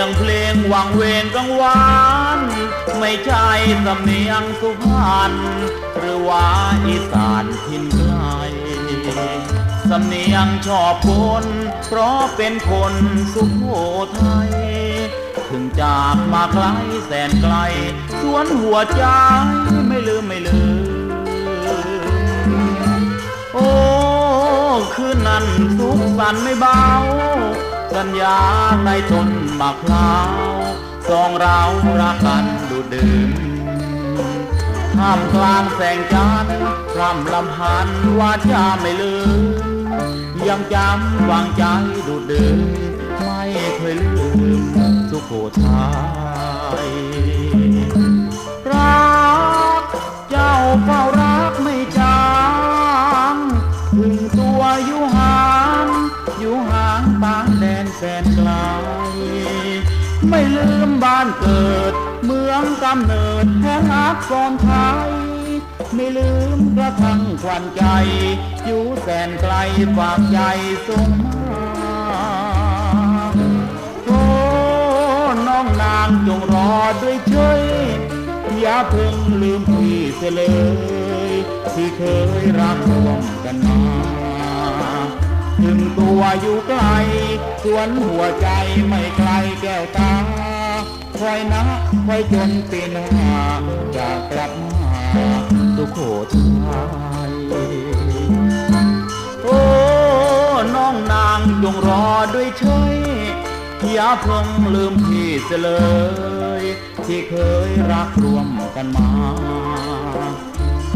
ียงเพลงหวังเวงกังวาน ไม่ใช่สำเนียงสุพรรณหรือว่าอีสานทินไกลสำเนียงชอบคนเพราะเป็นคนสุโขทัย ถึงจากมาไกลแสนไกล สวนหัวใจไม่ลืมไม่ลืม โอ้คืนนั้นสุขสันไม่เบา สัญญาในต้นมะพร้าวสองเรารักกันดูดื่มท่ามกลางแสงจันทร์พรำลำพันว่าจะไม่ลืม ยังจำวางใจดูดื่ม แสนไกล ไม่ลืมบ้านเกิด เมืองกำเนิดแห่งอักษรไทย ไม่ลืมกระทั่งควันใจ อยู่แสนไกลฝากใจส่งมาโอ้น้องนางจงรอด้วยเฉยอย่าเพิ่งลืมพี่เสียเลย ที่เคยรักร่วมกันมา ถึงตัวอยู่ไกล ส่วนหัวใจไม่ไกลแก้วตาคอยนะคอยจนปีน้าจะกลับมาสุโขทัยโอ้น้องนางจงรอด้วยเฉยอย่าเพิ่งลืมพี่เสลย ที่เคยรักรวมกันมา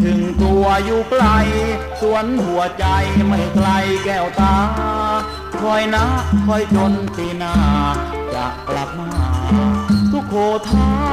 ถึงตัวอยู่ไกลส่วนหัวใจไม่ไกลแก้วตา คอยนะคอยจนปีหน้าจะกลับมาทุกโคท้า